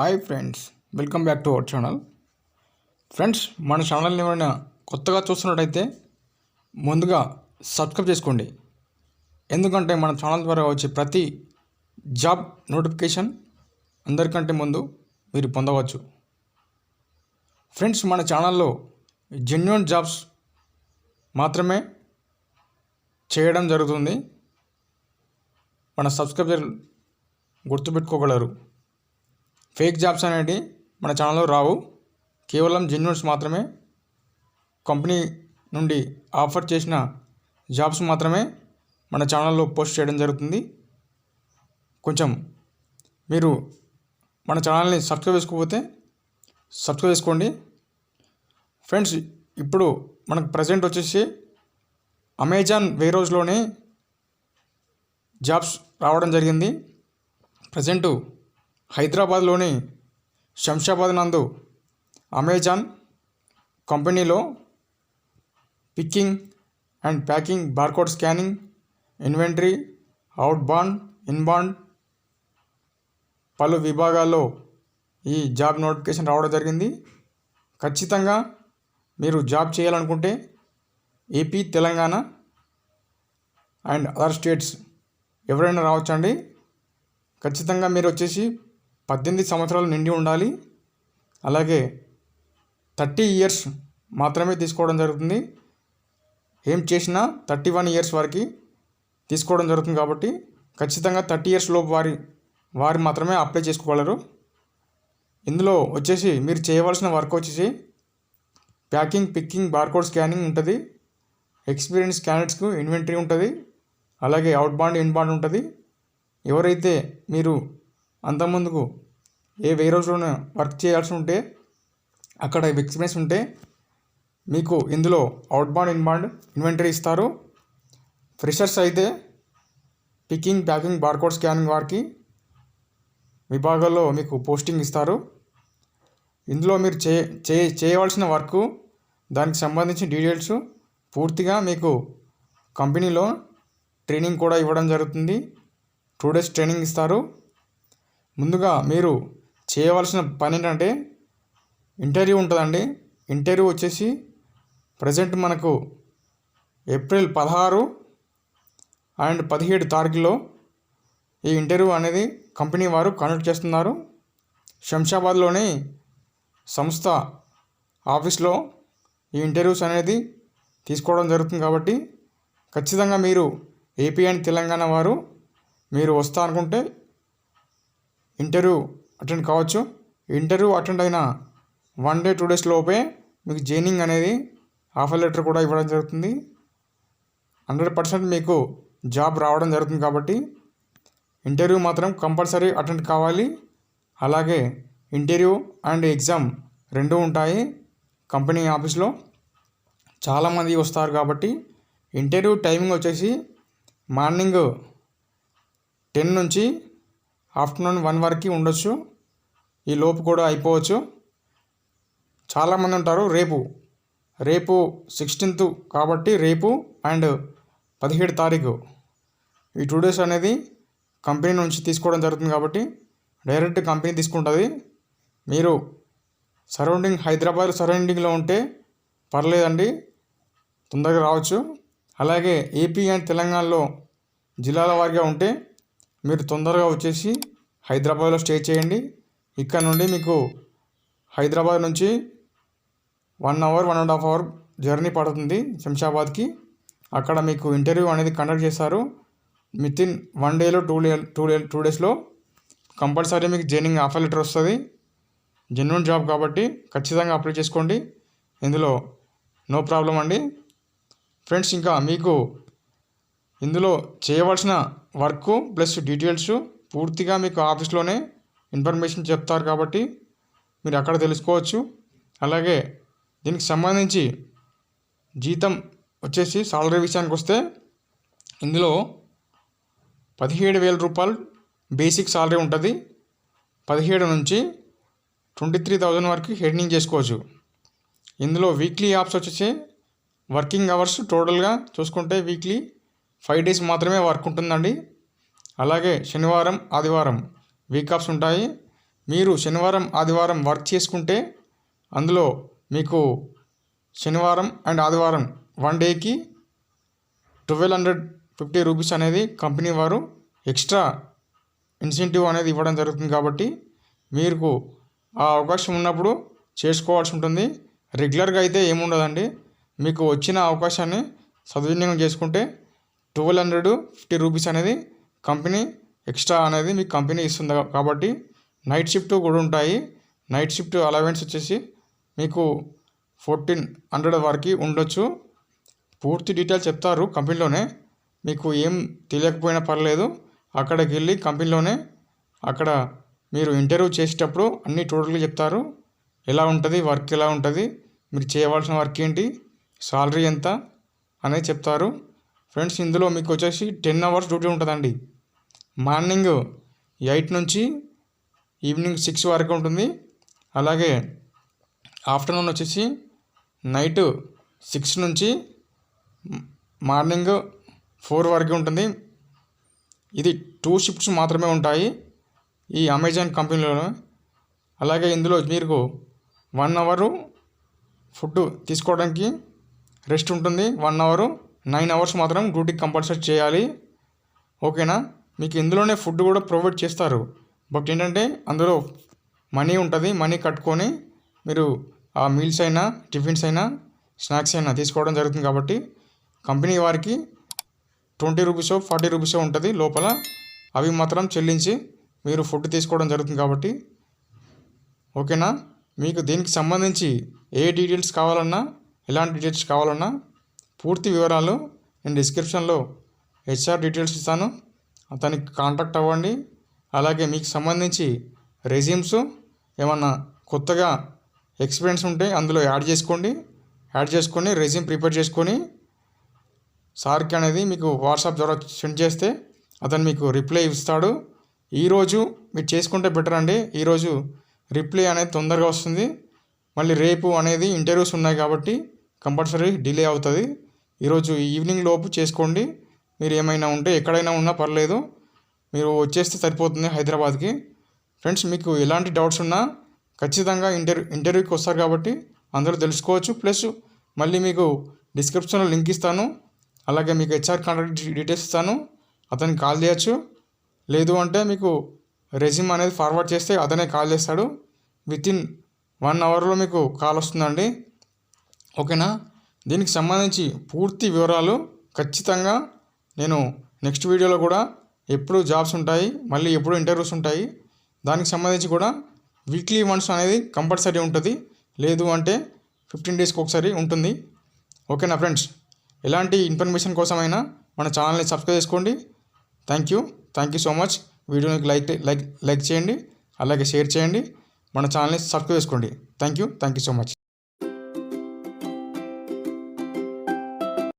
Hi friends welcome back to our channel friends మన ఛానల్ని ఏమైనా కొత్తగా చూస్తున్నట్టయితే ముందుగా సబ్స్క్రైబ్ చేసుకోండి. ఎందుకంటే మన ఛానల్ ద్వారా వచ్చే ప్రతి జాబ్ నోటిఫికేషన్ అందరికంటే ముందు మీరు పొందవచ్చు. ఫ్రెండ్స్ మన ఛానల్లో జెన్యున్ జాబ్స్ మాత్రమే చేయడం జరుగుతుంది. మన సబ్స్క్రైబర్ గుర్తుపెట్టుకోగలరు. ఫేక్ జాబ్స్ అనేవి మన ఛానల్లో రావు. కేవలం జెన్యున్స్ మాత్రమే కంపెనీ నుండి ఆఫర్ చేసిన జాబ్స్ మాత్రమే మన ఛానల్లో పోస్ట్ చేయడం జరుగుతుంది. కొంచెం మీరు మన ఛానల్ని సబ్స్క్రైబ్ చేసుకోకపోతే సబ్స్క్రైబ్ చేసుకోండి. ఫ్రెండ్స్ ఇప్పుడు మనకు ప్రజెంట్ వచ్చేసి అమెజాన్ వే రోజులోనే జాబ్స్ రావడం జరిగింది. ప్రజెంటు హైదరాబాద్లోని శంషాబాద్ నందు అమెజాన్ కంపెనీలో picking and packing barcode scanning inventory outbound inbound పలు విభాగాల్లో ఈ జాబ్ నోటిఫికేషన్ రావడం జరిగింది. ఖచ్చితంగా మీరు జాబ్ చేయాలనుకుంటే AP Telangana and other states ఎవరైనా రావచ్చండి. ఖచ్చితంగా మీరు వచ్చేసి పద్దెనిమిది సంవత్సరాలు నిండి ఉండాలి. అలాగే థర్టీ ఇయర్స్ మాత్రమే తీసుకోవడం జరుగుతుంది. ఏం చేసినా థర్టీ వన్ ఇయర్స్ వరకు తీసుకోవడం జరుగుతుంది కాబట్టి ఖచ్చితంగా థర్టీ ఇయర్స్ లోపు వారి వారు మాత్రమే అప్లై చేసుకోగలరు. ఇందులో వచ్చేసి మీరు చేయవలసిన వర్క్ వచ్చేసి ప్యాకింగ్ పిక్కింగ్ బార్కోడ్ స్కానింగ్ ఉంటుంది. ఎక్స్పీరియన్స్ క్యాండిడేట్స్కు ఇన్వెంటరీ ఉంటుంది. అలాగే అవుట్ బాండ్ ఇన్ బాండ్ ఉంటుంది. ఎవరైతే మీరు అంతకుముందుకు ఏ వే రోజులోనే వర్క్ చేయాల్సి ఉంటే అక్కడ ఎక్స్పీరియన్స్ ఉంటే మీకు ఇందులో అవుట్ బాండ్ ఇన్వెంటరీ ఇస్తారు. ఫ్రెషర్స్ అయితే పికింగ్ ప్యాకింగ్ బార్కోడ్ స్కానింగ్ వారికి విభాగాల్లో మీకు పోస్టింగ్ ఇస్తారు. ఇందులో మీరు చే చే చేయవలసిన వర్క్ దానికి సంబంధించిన డీటెయిల్స్ పూర్తిగా మీకు కంపెనీలో ట్రైనింగ్ కూడా ఇవ్వడం జరుగుతుంది. టూ డేస్ ట్రైనింగ్ ఇస్తారు. ముందుగా మీరు చేయవలసిన పని ఏంటంటే ఇంటర్వ్యూ ఉంటుందండి. ఇంటర్వ్యూ వచ్చేసి ప్రజెంట్ మనకు ఏప్రిల్ పదహారు అండ్ పదిహేడు తారీఖులో ఈ ఇంటర్వ్యూ అనేది కంపెనీ వారు కండక్ట్ చేస్తున్నారు. శంషాబాద్లోని సంస్థ ఆఫీస్లో ఈ ఇంటర్వ్యూస్ అనేది తీసుకోవడం జరుగుతుంది కాబట్టి ఖచ్చితంగా మీరు ఏపీ అండ్ తెలంగాణ వారు మీరు వస్తా అనుకుంటే ఇంటర్వ్యూ అటెండ్ కావచ్చు. ఇంటర్వ్యూ అటెండ్ అయిన వన్ డే టూ డేస్ లోపే మీకు జైనింగ్ అనేది ఆఫర్ లెటర్ కూడా ఇవ్వడం జరుగుతుంది. హండ్రెడ్ పర్సెంట్ మీకు జాబ్ రావడం జరుగుతుంది కాబట్టి ఇంటర్వ్యూ మాత్రం కంపల్సరీ అటెండ్ కావాలి. అలాగే ఇంటర్వ్యూ అండ్ ఎగ్జామ్ రెండూ ఉంటాయి కంపెనీ ఆఫీస్లో. చాలామంది వస్తారు కాబట్టి ఇంటర్వ్యూ టైమింగ్ వచ్చేసి మార్నింగ్ టెన్ నుంచి ఆఫ్టర్నూన్ వన్ వరకు ఉండొచ్చు. ఈ లోపు కూడా అయిపోవచ్చు. చాలామంది ఉంటారు రేపు. రేపు సిక్స్టీన్త్ కాబట్టి రేపు అండ్ పదిహేడు తారీఖు. ఈ టూ డేస్ అనేది కంపెనీ నుంచి తీసుకోవడం జరుగుతుంది కాబట్టి డైరెక్ట్ కంపెనీ తీసుకుంటుంది. మీరు సరౌండింగ్ హైదరాబాద్ సరౌండింగ్లో ఉంటే పర్లేదండి. తొందరగా రావచ్చు. అలాగే ఏపీ అండ్ తెలంగాణలో జిల్లాల వారిగా ఉంటే మీరు తొందరగా వచ్చేసి హైదరాబాద్లో స్టే చేయండి. ఇక్కడ నుండి మీకు హైదరాబాద్ నుంచి one hour one and half hour journey పడుతుంది శంషాబాద్కి. అక్కడ మీకు ఇంటర్వ్యూ అనేది కండక్ట్ చేస్తారు. విత్ ఇన్ వన్ డేలో two day two day two డేస్లో కంపల్సరీ మీకు జైనింగ్ ఆఫర్ లెటర్ వస్తుంది. జెన్యున్ జాబ్ కాబట్టి ఖచ్చితంగా అప్లై చేసుకోండి. ఇందులో నో ప్రాబ్లం అండి. ఫ్రెండ్స్ ఇంకా మీకు ఇందులో చేయవలసిన వర్క్ ప్లస్ డీటెయిల్స్ పూర్తిగా మీకు ఆఫీస్లోనే ఇన్ఫర్మేషన్ చెప్తారు కాబట్టి మీరు అక్కడ తెలుసుకోవచ్చు. అలాగే దీనికి సంబంధించి జీతం వచ్చేసి సాలరీ విషయానికి వస్తే ఇందులో పదిహేడు వేల రూపాయలు బేసిక్ సాలరీ ఉంటుంది. పదిహేడు నుంచి ట్వంటీ త్రీ థౌజండ్ వరకు హెడ్నింగ్ చేసుకోవచ్చు. ఇందులో వీక్లీ యాప్స్ వచ్చేసి వర్కింగ్ అవర్స్ టోటల్గా చూసుకుంటే వీక్లీ ఫైవ్ డేస్ మాత్రమే వర్క్ ఉంటుందండి. అలాగే శనివారం ఆదివారం వీక్ ఆఫ్స్ ఉంటాయి. మీరు శనివారం ఆదివారం వర్క్ చేసుకుంటే అందులో మీకు శనివారం అండ్ ఆదివారం వన్ డేకి ట్వెల్వ్ హండ్రెడ్ ఫిఫ్టీ రూపీస్ అనేది కంపెనీ వారు ఎక్స్ట్రా ఇన్సెంటివ్ అనేది ఇవ్వడం జరుగుతుంది కాబట్టి మీకు ఆ అవకాశం ఉన్నప్పుడు చేసుకోవాల్సి ఉంటుంది. రెగ్యులర్గా అయితే ఏముండదండి. మీకు వచ్చిన అవకాశాన్ని సద్వినియోగం చేసుకుంటే ట్వెల్వ్ హండ్రెడ్ ఫిఫ్టీ రూపీస్ అనేది కంపెనీ ఎక్స్ట్రా అనేది మీకు కంపెనీ ఇస్తుంది కాబట్టి నైట్ షిఫ్ట్ కూడా ఉంటాయి. నైట్ షిఫ్ట్ అలవెన్స్ వచ్చేసి మీకు ఫోర్టీన్ హండ్రెడ్ వరకు ఉండొచ్చు. పూర్తి డీటెయిల్స్ చెప్తారు కంపెనీలోనే. మీకు ఏం తెలియకపోయినా పర్లేదు. అక్కడికి వెళ్ళి కంపెనీలోనే అక్కడ మీరు ఇంటర్వ్యూ చేసేటప్పుడు అన్ని టోటల్గా చెప్తారు. ఎలా ఉంటుంది? వర్క్ ఎలా ఉంటుంది? మీరు చేయవలసిన వర్క్ ఏంటి? సాలరీ ఎంత? అనేది చెప్తారు. ఫ్రెండ్స్ ఇందులో మీకు వచ్చేసి టెన్ అవర్స్ డ్యూటీ ఉంటుందండి. మార్నింగ్ ఎయిట్ నుంచి ఈవినింగ్ సిక్స్ వరకు ఉంటుంది. అలాగే ఆఫ్టర్నూన్ వచ్చేసి నైట్ సిక్స్ నుంచి మార్నింగ్ ఫోర్ వరకు ఉంటుంది. ఇది టూ షిఫ్ట్స్ మాత్రమే ఉంటాయి ఈ అమెజాన్ కంపెనీలో అలాగే ఇందులో మీకు వన్ అవరు ఫుడ్ తీసుకోవడానికి రెస్ట్ ఉంటుంది. వన్ అవరు నైన్ అవర్స్ మాత్రం డ్యూటీకి కంపల్సరీ చేయాలి. ఓకేనా? మీకు ఇందులోనే ఫుడ్ కూడా ప్రొవైడ్ చేస్తారు. బట్ ఏంటంటే అందులో మనీ ఉంటుంది. మనీ కట్టుకొని మీరు ఆ మీల్స్ అయినా టిఫిన్స్ అయినా స్నాక్స్ అయినా తీసుకోవడం జరుగుతుంది కాబట్టి కంపెనీ వారికి ట్వంటీ రూపీసో ఫార్టీ రూపీసో ఉంటుంది. లోపల అవి మాత్రం చెల్లించి మీరు ఫుడ్ తీసుకోవడం జరుగుతుంది కాబట్టి ఓకేనా? మీకు దీనికి సంబంధించి ఏ డీటెయిల్స్ కావాలన్నా ఎలాంటి డీటెయిల్స్ కావాలన్నా పూర్తి వివరాలు నేను డిస్క్రిప్షన్లో హెచ్ఆర్ డీటెయిల్స్ ఇస్తాను. అతనికి కాంటాక్ట్ అవ్వండి. అలాగే మీకు సంబంధించి రెజ్యూమ్స్ ఏమన్నా కొత్తగా ఎక్స్పీరియన్స్ ఉంటే అందులో యాడ్ చేసుకోండి. యాడ్ చేసుకొని రెజ్యూమ్ ప్రిపేర్ చేసుకొని సార్కి అనేది మీకు వాట్సాప్ ద్వారా సెండ్ చేస్తే అతను మీకు రిప్లై ఇస్తాడు. ఈరోజు మీరు చేసుకుంటే బెటర్ అండి. ఈరోజు రిప్లై అనేది తొందరగా వస్తుంది. మళ్ళీ రేపు అనేది ఇంటర్వ్యూస్ ఉన్నాయి కాబట్టి కంపల్సరీ డిలే అవుతుంది. ఈరోజు ఈవినింగ్ లోపు చేసుకోండి. మీరు ఏమైనా ఉంటే ఎక్కడైనా ఉన్నా పర్లేదు. మీరు వచ్చేస్తే సరిపోతుంది హైదరాబాద్కి. ఫ్రెండ్స్ మీకు ఎలాంటి డౌట్స్ ఉన్నా ఖచ్చితంగా ఇంటర్వ్యూ ఇంటర్వ్యూకి వస్తారు కాబట్టి అందరూ తెలుసుకోవచ్చు. ప్లస్ మళ్ళీ మీకు డిస్క్రిప్షన్లో లింక్ ఇస్తాను. అలాగే మీకు హెచ్ఆర్ కాంటాక్ట్ డీటెయిల్స్ ఇస్తాను. అతనికి కాల్ చేయొచ్చు. లేదు అంటే మీకు రెజ్యూమ్ అనేది ఫార్వర్డ్ చేస్తే అతనే కాల్ చేస్తాడు. విత్ ఇన్ వన్ అవర్లో మీకు కాల్ వస్తుందండి. ఓకేనా? దీనికి సంబంధించి పూర్తి వివరాలు ఖచ్చితంగా నేను నెక్స్ట్ వీడియోలో కూడా ఎప్పుడు జాబ్స్ ఉంటాయి మళ్ళీ ఎప్పుడు ఇంటర్వ్యూస్ ఉంటాయి. దానికి సంబంధించి కూడా వీక్లీ వన్స్ అనేది కంపల్సరీ ఉంటుంది. లేదు అంటే ఫిఫ్టీన్ డేస్కి ఒకసారి ఉంటుంది. ఓకేనా ఫ్రెండ్స్? ఎలాంటి ఇన్ఫర్మేషన్ కోసమైనా మన ఛానల్ని సబ్స్క్రైబ్ చేసుకోండి. Thank you. Thank you so much. వీడియోని లైక్ లైక్ లైక్ చేయండి. అలాగే షేర్ చేయండి. మన ఛానల్ని సబ్స్క్రైబ్ చేసుకోండి. Thank you. Thank you so much.